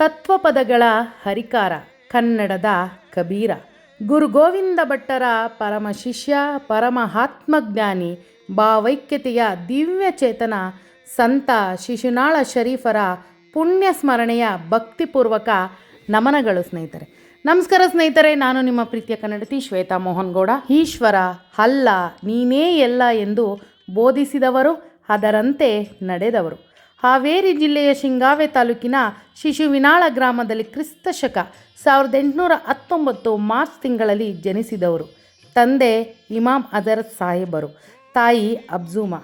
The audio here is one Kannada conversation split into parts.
ತತ್ವಪದಗಳ ಹರಿಕಾರ, ಕನ್ನಡದ ಕಬೀರ. ಗುರು ಗೋವಿಂದ ಭಟ್ಟರ ಪರಮ ಶಿಷ್ಯ ಪರಮಹಾತ್ಮಜ್ಞಾನಿ ಭಾವೈಕ್ಯತೆಯ ದಿವ್ಯ ಚೇತನ, ಸಂತ ಶಿಶುನಾಳ ಶರೀಫರ ಪುಣ್ಯ ಸ್ಮರಣೆಯ ಭಕ್ತಿಪೂರ್ವಕ ನಮನಗಳು ಸ್ನೇಹಿತರೆ. ನಮಸ್ಕಾರ ಸ್ನೇಹಿತರೆ, ನಾನು ನಿಮ್ಮ ಪ್ರೀತಿಯ ಕನ್ನಡತಿ ಶ್ವೇತಾ ಮೋಹನ್ ಗೌಡ ಈಶ್ವರ ಅಲ್ಲ, ನೀನೇ ಎಲ್ಲ ಎಂದು ಬೋಧಿಸಿದವರು, ಅದರಂತೆ ನಡೆದವರು. ಹಾವೇರಿ ಜಿಲ್ಲೆಯ ಶಿಂಗಾವೆ ತಾಲೂಕಿನ ಶಿಶುವಿನಾಳ ಗ್ರಾಮದಲ್ಲಿ ಕ್ರಿಸ್ತ ಶಕ ಸಾವಿರದ ಎಂಟುನೂರ ಹತ್ತೊಂಬತ್ತು ಮಾರ್ಚ್ ತಿಂಗಳಲ್ಲಿ ಜನಿಸಿದವರು. ತಂದೆ ಇಮಾಮ್ ಅಜರತ್ ಸಾಹೇಬರು, ತಾಯಿ ಅಬ್ಜುಮಾ.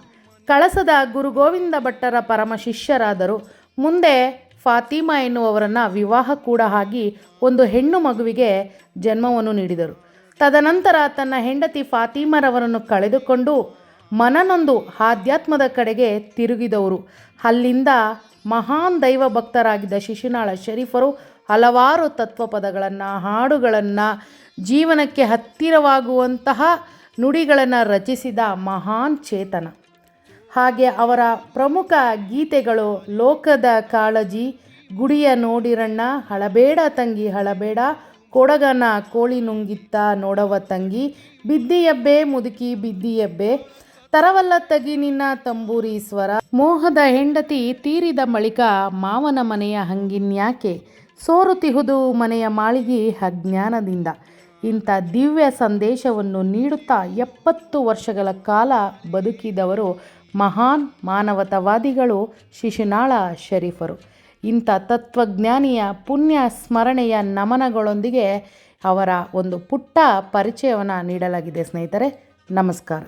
ಕಳಸದ ಗುರು ಗೋವಿಂದ ಭಟ್ಟರ ಪರಮ ಶಿಷ್ಯರಾದರು. ಮುಂದೆ ಫಾತಿಮಾ ಎನ್ನುವವರನ್ನು ವಿವಾಹ ಕೂಡ ಆಗಿ ಒಂದು ಹೆಣ್ಣು ಮಗುವಿಗೆ ಜನ್ಮವನ್ನು ನೀಡಿದರು. ತದನಂತರ ತನ್ನ ಹೆಂಡತಿ ಫಾತಿಮರವರನ್ನು ಕಳೆದುಕೊಂಡು ಮನನೊಂದು ಆಧ್ಯಾತ್ಮದ ಕಡೆಗೆ ತಿರುಗಿದವರು. ಅಲ್ಲಿಂದ ಮಹಾನ್ ದೈವ ಭಕ್ತರಾಗಿದ್ದ ಶಿಶುನಾಳ ಶರೀಫರು ಹಲವಾರು ತತ್ವ ಪದಗಳನ್ನು ಹಾಡುಗಳನ್ನು, ಜೀವನಕ್ಕೆ ಹತ್ತಿರವಾಗುವಂತಹ ನುಡಿಗಳನ್ನು ರಚಿಸಿದ ಮಹಾನ್ ಚೇತನ. ಹಾಗೆ ಅವರ ಪ್ರಮುಖ ಗೀತೆಗಳು ಲೋಕದ ಕಾಳಜಿ, ಗುಡಿಯ ನೋಡಿರಣ್ಣ, ಹಳಬೇಡ ತಂಗಿ, ಹಳಬೇಡ ಕೊಡಗನ ಕೋಳಿ ನುಂಗಿತ್ತ ನೋಡವ ತಂಗಿ, ಬಿದ್ದಿಯಬ್ಬೆ ಮುದುಕಿ, ಬಿದ್ದಿಯಬ್ಬೆ ತರವಲ್ಲ ತಗಿ ನಿನ್ನ ತಂಬೂರಿ ಸ್ವರ ಮೋಹದ ಹೆಂಡತಿ ತೀರಿದ ಮಳಿಕ ಮಾವನ ಮನೆಯ ಹಂಗಿನ್ಯಾಕೆ ಸೋರುತಿಹುದು ಮನೆಯ ಮಾಳಿಗೆ ಅಜ್ಞಾನದಿಂದ. ಇಂಥ ದಿವ್ಯ ಸಂದೇಶವನ್ನು ನೀಡುತ್ತಾ ಎಪ್ಪತ್ತು ವರ್ಷಗಳ ಕಾಲ ಬದುಕಿದವರು ಮಹಾನ್ ಮಾನವತಾವಾದಿಗಳು ಶಿಶುನಾಳ ಶರೀಫರು. ಇಂಥ ತತ್ವಜ್ಞಾನಿಯ ಪುಣ್ಯ ಸ್ಮರಣೆಯ ನಮನಗಳೊಂದಿಗೆ ಅವರ ಒಂದು ಪುಟ್ಟ ಪರಿಚಯವನ್ನು ನೀಡಲಾಗಿದೆ ಸ್ನೇಹಿತರೆ, ನಮಸ್ಕಾರ.